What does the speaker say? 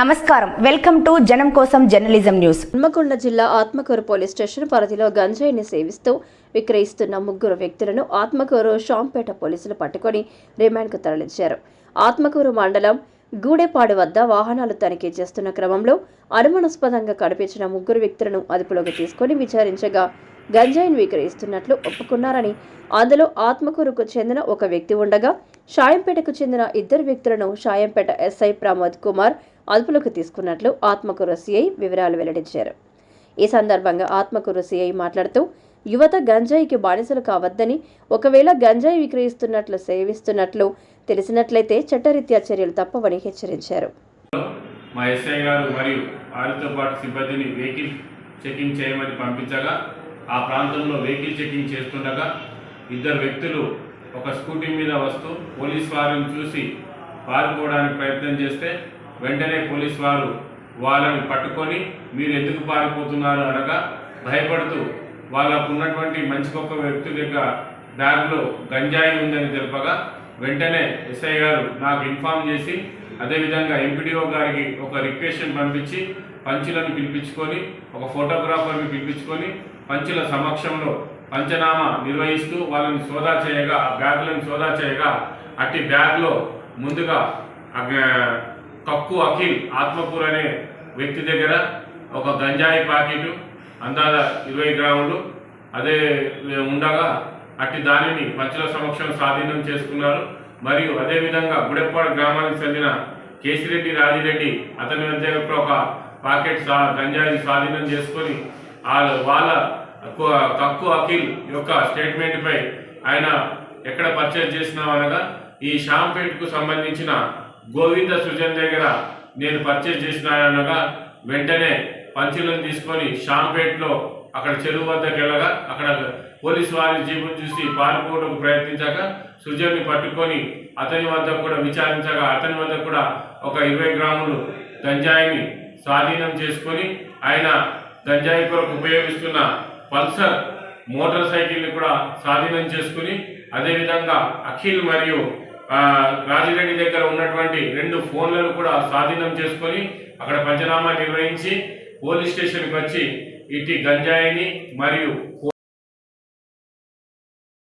నమస్కారం. Welcome to జనం కోసం జర్నలిజం న్యూస్. హన్మకొండ జిల్లా ఆత్మకూరు పోలీస్ స్టేషన్ పరిధిలో గంజాయిని సేవిస్తూ విక్రయిస్తున్న ముగ్గురు వ్యక్తులను ఆత్మకూరు షాంపేట పోలీసులు పట్టుకొని రిమాండ్కు తరలించారు. ఆత్మకూరు మండలం గూడెపాడు వద్ద వాహనాలు తనిఖీ చేస్తున్న క్రమంలో అనుమానాస్పదంగా కనిపించిన ముగ్గురు వ్యక్తులను అదుపులోకి తీసుకొని విచారించగా గంజాయిని విక్రయిస్తున్నట్లు ఒప్పుకున్నారని అందులో ఆత్మకూరుకు చెందిన ఒక వ్యక్తి ఉండగా షాయంపేటకు చెందిన ఇద్దరు వ్యక్తులను షాయంపేట ఎస్ఐ ప్రమోద్ కుమార్ అదుపులోకి తీసుకున్నట్లు ఆత్మకూరు సిఐ వివరాలు వెల్లడించారు. ఈ సందర్భంగా ఆత్మకూరు సిఐ మాట్లాడుతూ యువత గంజాయికి బానిసలు కావద్దని ఒకవేళ గంజాయి విక్రయిస్తున్నట్లు సేవిస్తున్నట్లు తెలిసినట్లయితే చట్టరీత్యా చర్యలు తప్పవని హెచ్చరించారు. మా ఎస్ఐ గారు మరియు వారితో పాటు సిబ్బందిని వెహికల్ చెకింగ్ చేయమని పంపించగా ఆ ప్రాంతంలో వెహికల్ చెకింగ్ చేస్తుండగా ఇద్దరు వ్యక్తులు ఒక స్కూటీ మీద వస్తూ పోలీస్ వారిని చూసి పారిపోవడానికి ప్రయత్నం చేస్తే వెంటనే పోలీస్ వారు వాళ్ళని పట్టుకొని మీరు ఎందుకు పారిపోతున్నారు అనగా భయపడుతూ వాళ్ళకు ఉన్నటువంటి మంచి గొప్ప దగ్గర బ్యాగ్లో గంజాయి ఉందని తెలుపగా వెంటనే ఎస్ఐ గారు నాకు ఇన్ఫామ్ చేసి అదేవిధంగా ఎంపీడీఓ గారికి ఒక రిక్వెషన్ పంపించి పంచులను పిలిపించుకొని ఒక ఫోటోగ్రాఫర్ని పిలిపించుకొని పంచుల సమక్షంలో పంచనామా నిర్వహిస్తూ వాళ్ళని సోదా చేయగా ఆ బ్యాగులను సోదా చేయగా అట్టి బ్యాగ్లో ముందుగా కక్కు అఖిల్ ఆత్మకూర్ అనే వ్యక్తి దగ్గర ఒక గంజాయి ప్యాకెట్ అందాల ఇరవై గ్రాములు. అదే ఉండగా అట్టి దానిని పంచుల సమక్షం స్వాధీనం చేసుకున్నారు. మరియు అదేవిధంగా గుడెప్పాడు గ్రామానికి చెందిన కేసిరెడ్డి రాజిరెడ్డి అతని మధ్య ఒక పాకెట్ సా గంజాయి స్వాధీనం చేసుకొని వాళ్ళ వాళ్ళ కక్కు అఖిల్ యొక్క స్టేట్మెంట్పై ఆయన ఎక్కడ పర్చేజ్ చేసినామనగా ఈ షాంపేట్కు సంబంధించిన గోవింద సృజన్ దగ్గర నేను పర్చేజ్ చేసిన అనగా వెంటనే పంచులను తీసుకొని షాంపేట్లో అక్కడ చెరువు వద్దకు వెళ్ళగా అక్కడ పోలీసు వారి జీపును చూసి పారిపోవడానికి ప్రయత్నించాక సుజన్ని పట్టుకొని అతని వద్ద కూడా విచారించగా అతని వద్ద కూడా ఒక ఇరవై గ్రాములు గంజాయిని స్వాధీనం చేసుకొని ఆయన గంజాయి కొరకు ఉపయోగిస్తున్న పల్సర్ మోటార్ సైకిల్ని కూడా స్వాధీనం చేసుకుని అదేవిధంగా అఖిల్ మరియు రాజిరెడ్డి దగ్గర ఉన్నటువంటి రెండు ఫోన్లను కూడా స్వాధీనం చేసుకొని అక్కడ పంచనామా నిర్వహించి పోలీస్ స్టేషన్కి వచ్చి ఇటు గంజాయిని మరియు